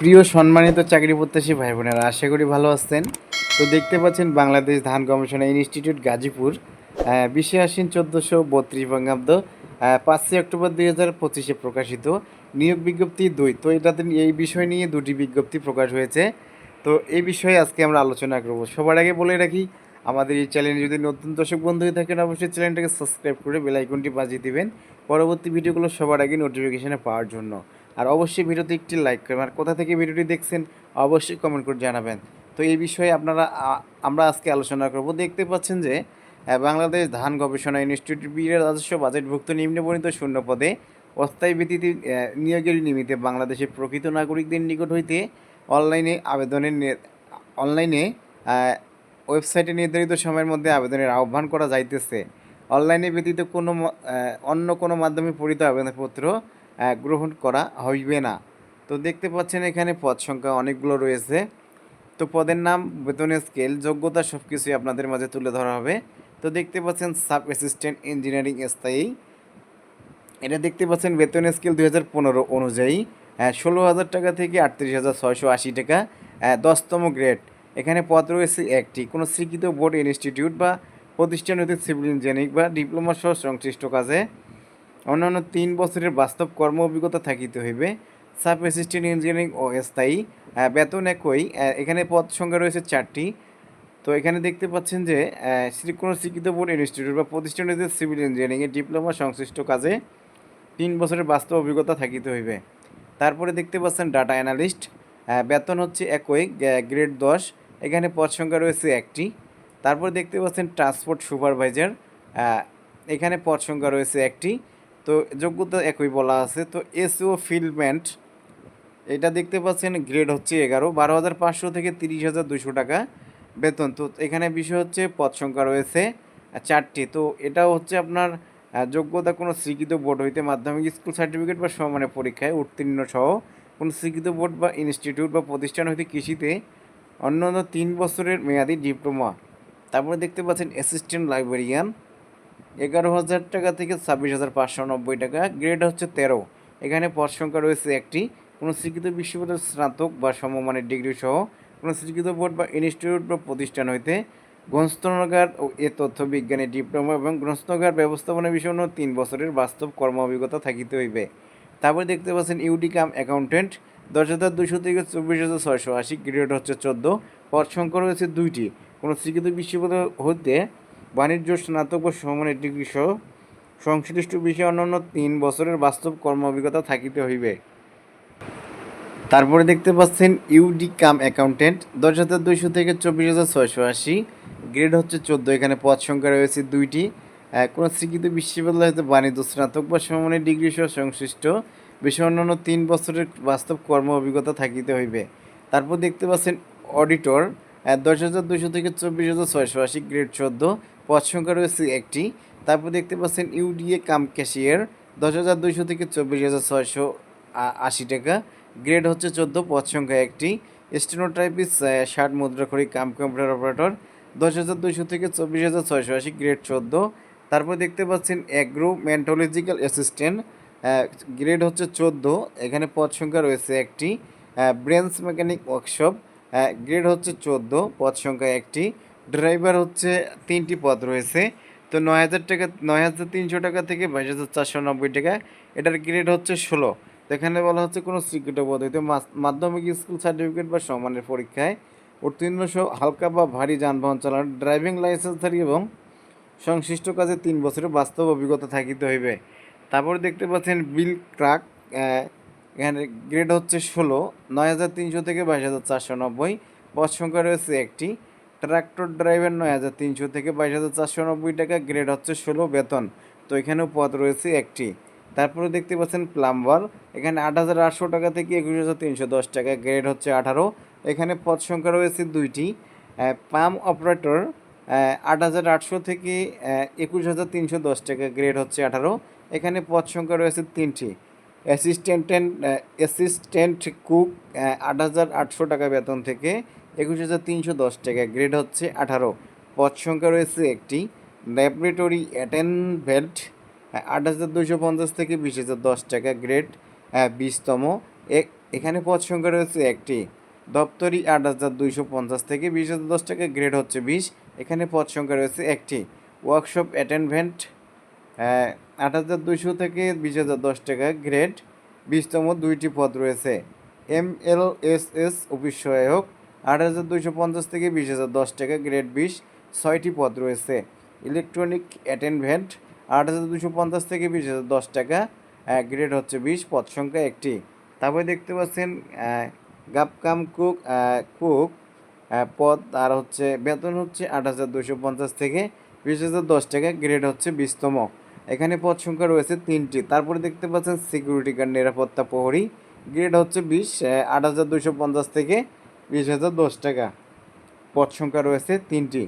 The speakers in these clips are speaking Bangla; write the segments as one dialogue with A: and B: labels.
A: প্রিয় সম্মানিত চাকরি প্রত্যাশী ভাই বোনেরা আশা করি ভালো আছেন। তো দেখতে পাচ্ছেন বাংলাদেশ ধান গবেষণা ইনস্টিটিউট গাজীপুর বিশে আশ্বিন চোদ্দোশো বত্রিশ বঙ্গাব্দ পাঁচই অক্টোবর দুই হাজার পঁচিশে প্রকাশিত নিয়োগ বিজ্ঞপ্তি দুই। তো এটাতে এই বিষয় নিয়ে দুটি বিজ্ঞপ্তি প্রকাশ হয়েছে। তো এই বিষয়ে আজকে আমরা আলোচনা করব। সবার আগে বলে রাখি, আমাদের এই চ্যানেলে যদি নতুন দর্শক বন্ধু হয়ে থাকেন, অবশ্যই চ্যানেলটাকে সাবস্ক্রাইব করে বেল আইকনটি বাজিয়ে দিবেন। পরবর্তী ভিডিওগুলো সবার আগে নোটিফিকেশনে পাওয়ার জন্য। আর অবশ্যই ভিডিওতে একটি লাইক করবেন। আর কোথা থেকে ভিডিওটি দেখছেন, অবশ্যই কমেন্ট করে জানাবেন। তো এই বিষয়ে আপনারা আমরা আজকে আলোচনা করব। দেখতে পাচ্ছেন যে বাংলাদেশ ধান গবেষণা ইনস্টিটিউট বীরের রাজস্ব বাজেটভুক্ত নিম্নবর্ণিত শূন্য পদে অস্থায়ী ভিত্তিতে নিয়োগের নিমিত্তে বাংলাদেশের প্রকৃত নাগরিকদের নিকট হইতে অনলাইনে আবেদনের অনলাইনে ওয়েবসাইটে নির্ধারিত সময়ের মধ্যে আবেদনের আহ্বান করা যাইতেছে। অনলাইনে ব্যতীত কোনো অন্য কোনো মাধ্যমে পরিত আবেদনপত্র গ্রহণ করা হইবে না। তো দেখতে পাচ্ছেন এখানে পদ সংখ্যা অনেকগুলো রয়েছে। তো পদের নাম বেতনের স্কেল যোগ্যতা সব কিছুই আপনাদের মাঝে তুলে ধরা হবে। তো দেখতে পাচ্ছেন সাব অ্যাসিস্ট্যান্ট ইঞ্জিনিয়ারিং স্থায়ী। এটা দেখতে পাচ্ছেন বেতনের স্কেল দুই হাজার পনেরো অনুযায়ী। ষোলো হাজার টাকা থেকে আটত্রিশ হাজার ছয়শো আশি টাকা। দশতম গ্রেড এখানে পদ রয়েছে একটি। কোনো স্বীকৃত বোর্ড ইনস্টিটিউট বা প্রতিষ্ঠান হতে সিভিল ইঞ্জিনিয়ারিং বা ডিপ্লোমা সহ সংশ্লিষ্ট কাজে। অন্যান্য তিন বছরের বাস্তব কর্ম অভিজ্ঞতা থাকিতে হইবে। সাব অ্যাসিস্ট্যান্ট ইঞ্জিনিয়ারিং ও স্থায়ী বেতন একই এখানে পদ সংখ্যা রয়েছে চারটি। তো এখানে দেখতে পাচ্ছেন যে কোনো স্বীকৃত বোর্ড, ইনস্টিটিউট বা প্রতিষ্ঠান সিভিল ইঞ্জিনিয়ারিংয়ে ডিপ্লোমা সংশ্লিষ্ট কাজে তিন বছরের বাস্তব অভিজ্ঞতা থাকিতে হইবে। তারপরে দেখতে পাচ্ছেন ডাটা অ্যানালিস্ট বেতন হচ্ছে একই গ্রেড দশ, এখানে পদ সংখ্যা রয়েছে একটি। তারপর দেখতে পাচ্ছেন ট্রান্সপোর্ট সুপারভাইজার এখানে পদ সংখ্যা রয়েছে একটি। তো যোগ্যতা একই বলা আছে। তো এসও ফিলমেন্ট, এটা দেখতে পাচ্ছেন গ্রেড হচ্ছে এগারো, বারো হাজার পাঁচশো থেকে তিরিশ হাজার দুশো টাকা বেতন। তো এখানে বিষয় হচ্ছে পদ সংখ্যা রয়েছে চারটি। তো এটাও হচ্ছে আপনার যোগ্যতা কোনো স্বীকৃত বোর্ড হইতে মাধ্যমিক স্কুল সার্টিফিকেট বা সমানের পরীক্ষায় উত্তীর্ণ সহ কোনো স্বীকৃত বোর্ড বা ইনস্টিটিউট বা প্রতিষ্ঠান হইতে কৃষিতে অন্যান্য তিন বছরের মেয়াদি ডিপ্লোমা। তারপরে দেখতে পাচ্ছেন অ্যাসিস্ট্যান্ট লাইব্রেরিয়ান এগারো হাজার টাকা থেকে ছাব্বিশ হাজার পাঁচশো নব্বই টাকা। গ্রেড হচ্ছে তেরো। এখানে পদ সংখ্যা রয়েছে একটি। কোনো স্বীকৃত বিশ্ববিদ্যালয়ের স্নাতক বা সমমানের ডিগ্রি সহ কোনো স্বীকৃত বোর্ড বা ইনস্টিটিউট বা প্রতিষ্ঠান হইতে গ্রন্থনাগার ও এ তথ্য বিজ্ঞানে ডিপ্লোমা এবং গ্রন্থনাগার ব্যবস্থাপনা বিষয় তিন বছরের বাস্তব কর্ম অভিজ্ঞতা থাকিতে হইবে। তারপর দেখতে পাচ্ছেন ইউডিকাম অ্যাকাউন্টেন্ট দশ হাজার দুশো থেকে চব্বিশ হাজার ছয়শো আশি গ্রেড হচ্ছে চোদ্দ। পদ সংখ্যা রয়েছে দুইটি। কোনো স্বীকৃত বিশ্ববিদ্যালয় হতে বাণিজ্য, স্নাতক ও সমমানের ডিগ্রি সহ সংশ্লিষ্ট বিষয়ে অন্যান্য তিন বছরের বাস্তব কর্ম অভিজ্ঞতা থাকিতে হইবে। তারপরে দেখতে পাচ্ছেন ইউডি কাম অ্যাকাউন্টেন্ট দশ হাজার দুইশো থেকে চব্বিশ হাজার ছয়শো আশি। গ্রেড হচ্ছে চোদ্দ, এখানে পদ সংখ্যা রয়েছে দুইটি। কোনো স্বীকৃত বিশ্ববিদ্যালয় হতে বাণিজ্য, স্নাতক বা সমমানের ডিগ্রি সহ সংশ্লিষ্ট বিষয় অন্যান্য তিন বছরের বাস্তব কর্ম অভিজ্ঞতা থাকিতে হইবে। তারপর দেখতে পাচ্ছেন অডিটর দশ হাজার দুশো থেকে চব্বিশ হাজার ছয়শো আশি, গ্রেড চোদ্দ। পদ সংখ্যা রয়েছে একটি। তারপর দেখতে পাচ্ছেন ইউডিএ কাম ক্যাশিয়ার, দশ হাজার দুইশো থেকে চব্বিশ হাজার ছয়শো আশি টাকা। গ্রেড হচ্ছে চোদ্দ পদ সংখ্যা একটি। স্টেনোটাইপিস ষাট মুদ্রাখড়ি কাম কম্পিউটার অপারেটর, দশ হাজার দুইশো থেকে চব্বিশ হাজার ছয়শো আশি, গ্রেড চোদ্দ। তারপর দেখতে পাচ্ছেন অ্যাগ্রো ম্যান্টোলজিক্যাল অ্যাসিস্ট্যান্ট গ্রেড হচ্ছে চোদ্দ, এখানে পদ সংখ্যা রয়েছে একটি ব্রেন্স মেকানিক ওয়ার্কশপ গ্রেড হচ্ছে চোদ্দ পদ সংখ্যা একটি। ড্রাইভার হচ্ছে তিনটি পদ রয়েছে। তো নয় হাজার টাকা, নয় হাজার তিনশো টাকা থেকে বাইশ হাজার চারশো নব্বই টাকা। এটার গ্রেড হচ্ছে ষোলো। এখানে বলা হচ্ছে কোনো স্বীকৃত পদ হইতে মাধ্যমিক স্কুল সার্টিফিকেট বা সমানের পরীক্ষায় উত্তীর্ণ সহ হালকা বা ভারী যানবাহন চালানো ড্রাইভিং লাইসেন্সধারী এবং সংশ্লিষ্ট কাজে তিন বছরের বাস্তব অভিজ্ঞতা থাকিতে হইবে। তারপরে দেখতে পাচ্ছেন বিল ক্রাক এখানে গ্রেড হচ্ছে ষোলো, নয় হাজার তিনশো থেকে বাইশ হাজার চারশো নব্বই। পদ সংখ্যা রয়েছে একটি। ট্রাক্টর ড্রাইভার নয় হাজার তিনশো থেকে বাইশ হাজার চারশো নব্বই টাকা গ্রেড হচ্ছে ষোলো বেতন। তো এখানেও পদ রয়েছে একটি। তারপরে দেখতে পাচ্ছেন প্লাম্বার। এখানে আট হাজার আটশো টাকা থেকে একুশ হাজার তিনশো দশ টাকা গ্রেড হচ্ছে আঠারো। এখানে পদ সংখ্যা রয়েছে দুইটি। পাম অপারেটর আট হাজার আটশো থেকে একুশ হাজার তিনশো দশ টাকা গ্রেড হচ্ছে আঠারো। এখানে পদ সংখ্যা রয়েছে তিনটি। অ্যাসিস্ট্যান্ট অ্যাসিস্ট্যান্ট কুক আট হাজার আটশো টাকা বেতন থেকে একুশ হাজার তিনশো দশ টাকা। গ্রেড হচ্ছে আঠারো। পদ সংখ্যা রয়েছে একটি। ল্যাবরেটরি অ্যাটেনভেন্ট আট হাজার দুশো পঞ্চাশ থেকে বিশ হাজার দশ টাকা গ্রেড বিশতম। এখানে পদ সংখ্যা রয়েছে একটি। দপ্তরি, আট হাজার দুইশো পঞ্চাশ থেকে বিশ হাজার দশ টাকা গ্রেড হচ্ছে বিশ। এখানে পদ সংখ্যা রয়েছে একটি। ওয়ার্কশপ অ্যাটেন্ডভেন্ট আট হাজার দুইশো থেকে বিশ হাজার দশ টাকা গ্রেড বিশতম। দুইটি পদ রয়েছে। M L S S office সহায়ক। আট হাজার দুইশো পঞ্চাশ থেকে বিশ হাজার দশ টাকা, গ্রেড বিশ, ছয়টি পদ রয়েছে। ইলেকট্রনিক অ্যাটেন্ডভেন্ট আট হাজার দুশো পঞ্চাশ থেকে বিশ হাজার দশ টাকা গ্রেড হচ্ছে বিশ, পদ সংখ্যা একটি। তারপরে দেখতে পাচ্ছেন গাপকাম কুক কুক পদ আর হচ্ছে বেতন হচ্ছে আট হাজার দুশো পঞ্চাশ থেকে বিশ হাজার দশ টাকা, গ্রেড হচ্ছে বিশতম। এখানে পদ সংখ্যা রয়েছে তিনটি। তারপরে দেখতে পাচ্ছেন, সিকিউরিটি গার্ড নিরাপত্তা প্রহরী, গ্রেড হচ্ছে বিশ আট হাজার দুশো পঞ্চাশ থেকে বিশ হাজার দশ টাকা। পদ সংখ্যা রয়েছে তিনটি।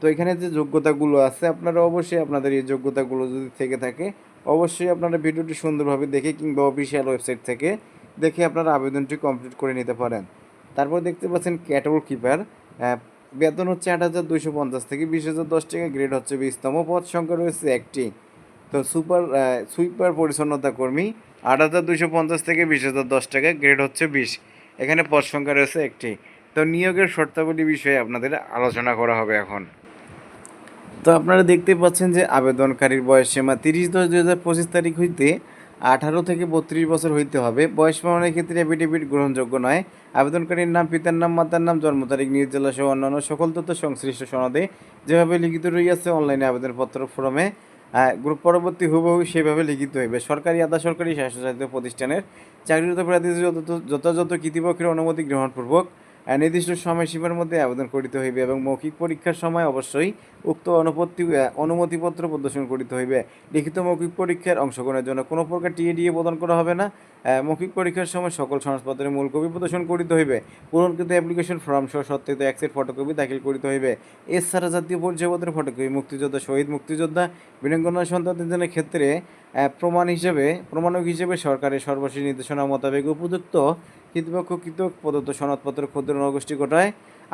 A: তো এখানে যে যোগ্যতাগুলো আছে, আপনারা অবশ্যই আপনাদের এই যোগ্যতাগুলো যদি থেকে থাকে, অবশ্যই আপনারা ভিডিওটি সুন্দরভাবে দেখে কিংবা অফিসিয়াল ওয়েবসাইট থেকে দেখে আপনারা আবেদনটি কমপ্লিট করে নিতে পারেন। তারপর দেখতে পাচ্ছেন ক্যাটল কিপার বেতন হচ্ছে আট হাজার দুইশো পঞ্চাশ থেকে বিশ হাজার দশ টাকা গ্রেড হচ্ছে বিশতম, পদ সংখ্যা রয়েছে একটি। তো সুপার সুইপার পরিচ্ছন্নতা কর্মী, আট হাজার দুইশো পঞ্চাশ থেকে বিশ হাজার দশ টাকা গ্রেড হচ্ছে বিশ। এখানে পদ সংখ্যা রয়েছে একটি। তো নিয়োগের শর্তাবলী বিষয়ে আপনাদের আলোচনা করা হবে এখন। তো আপনারা দেখতে পাচ্ছেন যে আবেদনকারীর বয়স সীমা তিরিশ দশ দুই হাজার পঁচিশ তারিখ হইতে আঠারো থেকে বত্রিশ বছর হইতে হবে। বয়স প্রমাণের ক্ষেত্রে অ্যাফিডেভিট গ্রহণযোগ্য নয়। আবেদনকারীর নাম, পিতার নাম, মাতার নাম, জন্ম তারিখ নিজ জেলা সহ অন্যান্য সকল তথ্য সংশ্লিষ্ট সনদে যেভাবে লিখিত রইয়াছে অনলাইনে আবেদনপত্র ফর্মে গ্রুপ পরবর্তী হুবহু সেভাবে লিখিত হইবে। সরকারি, আধা সরকারি স্বাস্থ্যসাধিত প্রতিষ্ঠানের চাকরিরত প্রার্থীদের যথাযথ কৃতিপক্ষের অনুমতি গ্রহণপূর্বক নির্দিষ্ট সময়সীমার মধ্যে আবেদন করিতে হইবে এবং মৌখিক পরীক্ষার সময় অবশ্যই উক্ত অনুপত্তি অনুমতিপত্র প্রদর্শন করিতে হইবে। লিখিত মৌখিক পরীক্ষার অংশগ্রহণের জন্য কোনো প্রকার টিএডিএ প্রদান করা হবে না। মৌখিক পরীক্ষার সময় সকল সনদপত্রের মূল কপি প্রদর্শন করিতে হইবে। পূরণকৃত অ্যাপ্লিকেশন ফর্ম সহ সত্যায়িত এক্সের ফটোকপি দাখিল করিতে হইবে। এছাড়া জাতীয় পরিচয়পত্রের ফটোকপি মুক্তিযোদ্ধা, শহীদ মুক্তিযোদ্ধা বীরাঙ্গনা সন্তানদের ক্ষেত্রে প্রমাণ হিসেবে, প্রমাণক হিসেবে সরকারের সর্বশেষ নির্দেশনা মোতাবেক উপযুক্ত কর্তৃপক্ষ কৃতক প্রদত্ত সনদপত্র ক্ষুদ্র নগোষ্ঠী কোটায়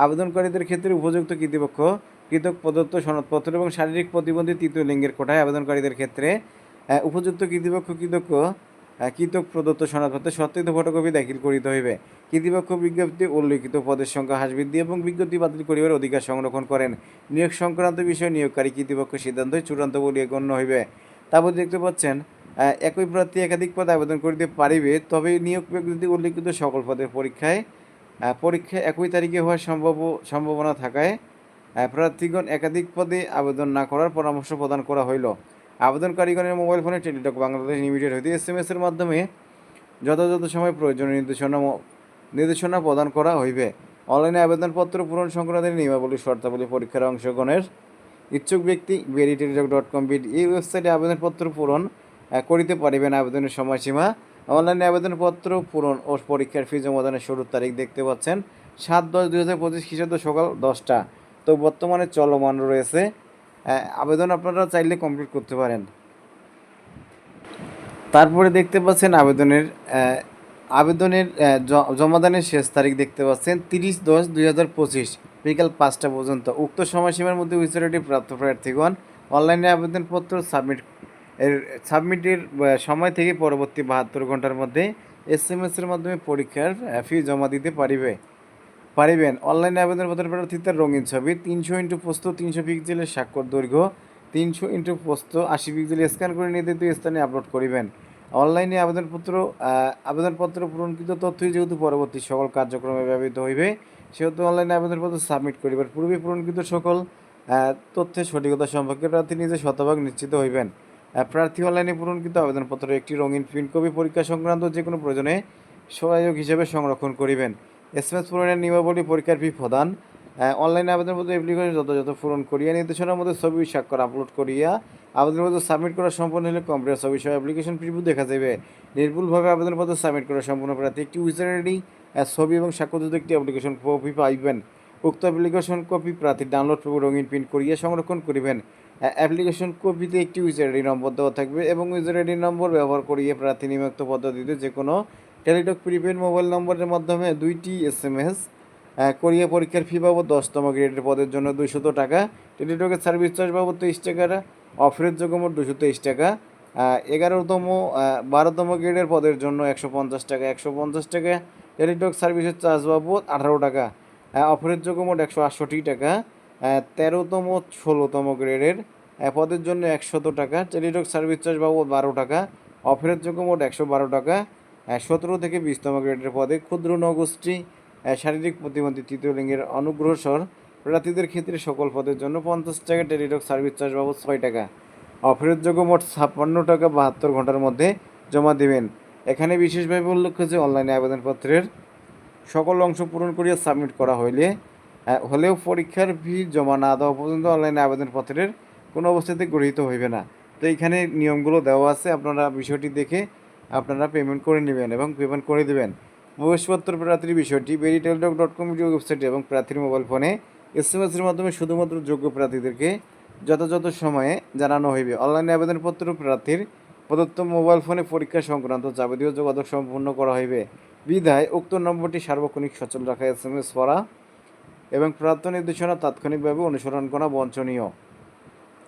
A: আবেদনকারীদের ক্ষেত্রে উপযুক্ত কর্তৃপক্ষ কৃতক প্রদত্ত সনদপত্র এবং শারীরিক প্রতিবন্ধী তৃতীয় লিঙ্গের কোটায় আবেদনকারীদের ক্ষেত্রে উপযুক্ত কর্তৃপক্ষ কৃতজ্ঞ কৃতক প্রদত্ত সনদপত্রে সত্যায়িত ফটোকপি দাখিল করিতে হইবে। কর্তৃপক্ষ বিজ্ঞপ্তি উল্লিখিত পদের সংখ্যা হ্রাস বৃদ্ধি এবং বিজ্ঞপ্তি বাতিল করিবার অধিকার সংরক্ষণ করেন। নিয়োগ সংক্রান্ত বিষয়ে নিয়োগকারী কর্তৃপক্ষ সিদ্ধান্তই চূড়ান্ত বলিয়া গণ্য হইবে। তারপর দেখতে পাচ্ছেন একই প্রার্থী একাধিক পদে আবেদন করিতে পারিবে, তবে নিয়োগ বিজ্ঞপ্তি উল্লিখিত সকল পদের পরীক্ষায় পরীক্ষা একই তারিখে হওয়ার সম্ভব, সম্ভাবনা থাকায় প্রার্থীগণ একাধিক পদে আবেদন না করার পরামর্শ প্রদান করা হইল। আবেদনকারীগণের মোবাইল ফোনে টেলিটক বাংলাদেশ লিমিটেড হইতে এস এম এর মাধ্যমে যথাযথ সময় প্রয়োজনীয় নির্দেশনা নির্দেশনা প্রদান করা হইবে। অনলাইনে আবেদনপত্র পূরণ সংক্রান্ত নিয়মাবলী, শর্তাবলী, পরীক্ষার অংশগ্রহণের ইচ্ছুক ব্যক্তি বেরিটেলিটক ডট কম এই ওয়েবসাইটে আবেদনপত্র পূরণ করিতে পারিবেন আবেদনের সময়সীমা। অনলাইনে আবেদনপত্র পূরণ ও পরীক্ষার ফি জমাদানের শুরুর তারিখ দেখতে পাচ্ছেন সাত দশ দুই হাজার পঁচিশ খ্রিস্টাব্দ সকাল দশটা। তো বর্তমানে চলমান রয়েছে। আবেদন আপনারা চাইলে কমপ্লিট করতে পারেন। তারপরে দেখতে পাচ্ছেন আবেদনের আবেদনের জমাদানের শেষ তারিখ দেখতে পাচ্ছেন তিরিশ দশ দুই হাজার পঁচিশ। বিকাল পাঁচটা পর্যন্ত। উক্ত সময়সীমার মধ্যে উইসারিটি প্রাপ্ত প্রার্থীগণ, অনলাইনে আবেদনপত্র সাবমিট এর, সাবমিটের সময় থেকে পরবর্তী বাহাত্তর ঘণ্টার মধ্যে এস এম এর মাধ্যমে পরীক্ষার ফি জমা দিতে পারিবে। পারিবেন। অনলাইনে আবেদনপত্র প্রার্থীতার রঙিন ছবি, তিনশো ইন্টু পোস্ত তিনশো পিক্সেলের স্বাক্ষর দৈর্ঘ্য, তিনশো ইন্টু পোস্ত আশি পিক্সেল স্ক্যান করে নির্ধারিত স্থানে আপলোড করিবেন। অনলাইনে আবেদনপত্র আবেদনপত্র পূরণকৃত তথ্যই যেহেতু পরবর্তী সকল কার্যক্রমে ব্যবহৃত হইবে সেহেতু অনলাইনে আবেদনপত্র সাবমিট করিবার পূর্বে পূরণকৃত সকল তথ্যের সঠিকতা সম্পর্কে প্রার্থী নিজে শতভাগ নিশ্চিত হইবেন। প্রার্থী অনলাইনে পূরণকৃত আবেদনপত্র একটি রঙিন প্রিন্ট কপি পরীক্ষা সংক্রান্ত যে কোনো প্রয়োজনে সহায়ক হিসেবে সংরক্ষণ করিবেন। এসএমএস পূরণের নিয়মাবলী পরীক্ষার ফি প্রদান। অনলাইনে আবেদনপত্র অ্যাপ্লিকেশন যথাযথ পূরণ করিয়া, নির্দেশনার মধ্যে ছবি স্বাক্ষর আপলোড করিয়া, আবেদনপত্র সাবমিট করা সম্পন্ন হলে কম্পিউটার ছবি সহ অ্যাপ্লিকেশন প্রিভিউ দেখা যাবে নির্ভুলভাবে আবেদনপত্র সাবমিট করা সম্পূর্ণ প্রার্থী একটি উইজার আইডি ছবি এবং স্বাক্ষরিত একটি অ্যাপ্লিকেশন কপি পাইবেন। উক্ত অ্যাপ্লিকেশন কপি প্রার্থী ডাউনলোড রঙিন প্রিন্ট করিয়া সংরক্ষণ করিবেন। অ্যাপ্লিকেশন কপিতে একটি ইউজার আইডি নম্বর দেওয়া থাকবে এবং ইউজার আইডি নম্বর ব্যবহার করিয়ে প্রার্থী নিম্নোক্ত পদ্ধতিতে যে কোনো টেলিটক প্রিপেড মোবাইল নম্বরের মাধ্যমে দুইটি এস এম এস করিয়া পরীক্ষার ফি বাবদ দশতম গ্রেডের পদের জন্য দুইশত টাকা টেলিটকের সার্ভিস চার্জ বাবদ তেইশ টাকা অফারের যোগ্য মোট দুশো তেইশ টাকা এগারোতম বারোতম গ্রেডের পদের জন্য একশো পঞ্চাশ টাকা, একশো পঞ্চাশ টাকা টেলিটক সার্ভিসের চার্জ বাবদ আঠারো টাকা। অফারের মোট একশো আটষট্টি টাকা। তেরোতম, ষোলোতম গ্রেডের পদের জন্য একশত টাকা। টেলিটক সার্ভিস চার্জ বাবদ বারো টাকা। অফারের যোগ্য মোট একশো বারো টাকা। সতেরো থেকে বিশতম গ্রেডের পদে ক্ষুদ্র নগোষ্ঠী শারীরিক প্রতিবন্ধী তৃতীয় লিঙ্গের অনুগ্রহসর প্রার্থীদের ক্ষেত্রে সকল পদের জন্য পঞ্চাশ টাকা টেলিটক সার্ভিস চার্জ বাবদ ছয় টাকা। অফারের যোগ্য মোট ছাপ্পান্ন টাকা বাহাত্তর ঘণ্টার মধ্যে জমা দেবেন। এখানে বিশেষভাবে উল্লেখ্য যে অনলাইনে আবেদনপত্রের সকল অংশ পূরণ করিয়া সাবমিট করা হইলে হলেও পরীক্ষার ফি জমা না দেওয়া পর্যন্ত অনলাইনে আবেদনপত্রের কোনো অবস্থাতে গৃহীত হইবে না। তো এখানে নিয়মগুলো দেওয়া আছে, আপনারা বিষয়টি দেখে আপনারা পেমেন্ট করে নেবেন এবং পেমেন্ট করে দেবেন। প্রবেশপত্র প্রার্থীর বিষয়টি বেরিটেলডক ডট কম ওয়েবসাইটে এবং প্রার্থীর মোবাইল ফোনে এস এম এসের মাধ্যমে শুধুমাত্র যোগ্য প্রার্থীদেরকে যথাযথ সময়ে জানানো হইবে। অনলাইনে আবেদনপত্র প্রার্থীর প্রদত্ত মোবাইল ফোনে পরীক্ষা সংক্রান্ত যাবতীয় যোগাযোগ সম্পূর্ণ করা হইবে। বিধায় উক্ত নম্বরটি সার্বক্ষণিক সচল রাখা এস এম এস পড়া এবং প্রাপ্ত নির্দেশনা তাৎক্ষণিকভাবে অনুসরণ করা বঞ্চনীয়।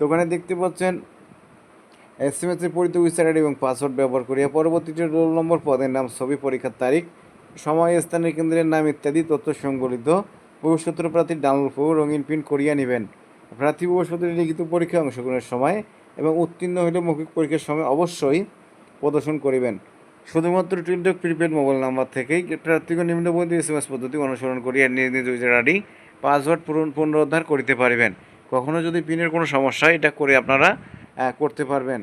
A: ওখানে দেখতে পাচ্ছেন, এস এম এসের পরিত উইসার আইডি এবং পাসওয়ার্ড ব্যবহার করিয়া পরবর্তীতে রোল নম্বর, পদের নাম, ছবি, পরীক্ষার তারিখ, সময়, স্থানের কেন্দ্রের নাম ইত্যাদি তথ্য সংবলিত প্রবেশপত্র প্রার্থীর ডাউনলোড রঙিন প্রিন্ট করিয়া নেবেন। প্রার্থী প্রবেশপত্রের লিখিত পরীক্ষায় অংশগ্রহণের সময় এবং উত্তীর্ণ হইলে মৌখিক পরীক্ষার সময় অবশ্যই প্রদর্শন করিবেন। শুধুমাত্র টিলটক প্রিপেড মোবাইল নাম্বার থেকেই প্রার্থীগণ নিম্নবর্তী এস এম এস পদ্ধতি অনুসরণ করিয়া নিজ নিজ উইজার আইডি পাসওয়ার্ড পূরণ পুনরুদ্ধার করিতে পারিবেন। কখনো যদি পিনের কোনো সমস্যা এটা করে আপনারা করতে পারবেন।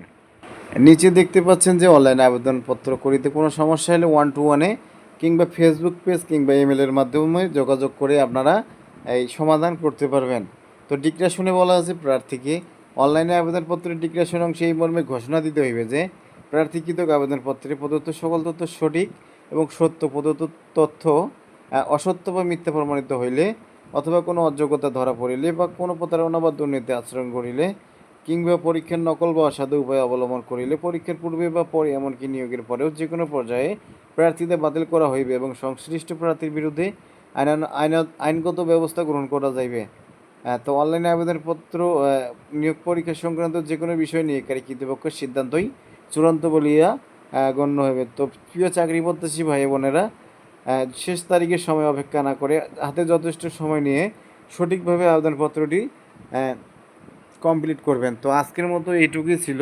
A: নিচে দেখতে পাচ্ছেন যে অনলাইনে আবেদনপত্র করিতে কোনো সমস্যা হলে ওয়ান টু ওয়ানে কিংবা ফেসবুক পেজ কিংবা ইমেলের মাধ্যমে যোগাযোগ করে আপনারা এই সমাধান করতে পারবেন। তো ডিক্রেশনে বলা আছে প্রার্থীকে অনলাইনে আবেদনপত্রের ডিক্রেশন অংশে এই মর্মে ঘোষণা দিতে হইবে যে, প্রার্থীকৃত আবেদনপত্রে প্রদত্ত সকল তথ্য সঠিক এবং সত্য প্রদত্ত তথ্য অসত্য বা মিথ্যা প্রমাণিত হইলে অথবা কোনো অযোগ্যতা ধরা পড়িলে বা কোনো প্রতারণা বা দুর্নীতি আচরণ করিলে কিংবা পরীক্ষার নকল বা অসাধু উপায় অবলম্বন করিলে পরীক্ষার পূর্বে বা পরে এমনকি নিয়োগের পরেও যে কোনো পর্যায়ে প্রার্থীদের বাতিল করা হইবে এবং সংশ্লিষ্ট প্রার্থীর বিরুদ্ধে আইন আইন আইনগত ব্যবস্থা গ্রহণ করা যাইবে। তো অনলাইনে আবেদনপত্র নিয়োগ পরীক্ষা সংক্রান্ত যে কোনো বিষয় নিয়ে কারি কর্তৃপক্ষের সিদ্ধান্তই চূড়ান্ত বলিয়া গণ্য হইবে। তো প্রিয় চাকরি প্রত্যাশী ভাই বোনেরা শেষ তারিখের সময় অপেক্ষা না করে হাতে যথেষ্ট সময় নিয়ে সঠিকভাবে আবেদনপত্রটি কমপ্লিট করবেন। তো আজকের মতো এইটুকুই ছিল।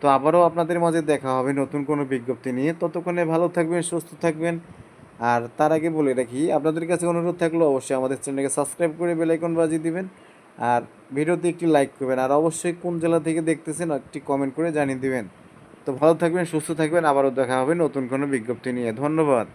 A: তো আবারও আপনাদের মাঝে দেখা হবে নতুন কোনো বিজ্ঞপ্তি নিয়ে। ততক্ষণে ভালো থাকবেন, সুস্থ থাকবেন। আর তার আগে বলে রাখি, আপনাদের কাছে অনুরোধ থাকলে অবশ্যই আমাদের চ্যানেলকে সাবস্ক্রাইব করে বেলাইকন বাজিয়ে দিবেন। আর ভিডিওতে একটি লাইক করবেন আর অবশ্যই কোন জেলা থেকে দেখতেছেন একটি কমেন্ট করে জানিয়ে দিবেন। তো ভালো থাকবেন, সুস্থ থাকবেন, আবারও দেখা হবে নতুন কোনো বিজ্ঞপ্তি নিয়ে। ধন্যবাদ।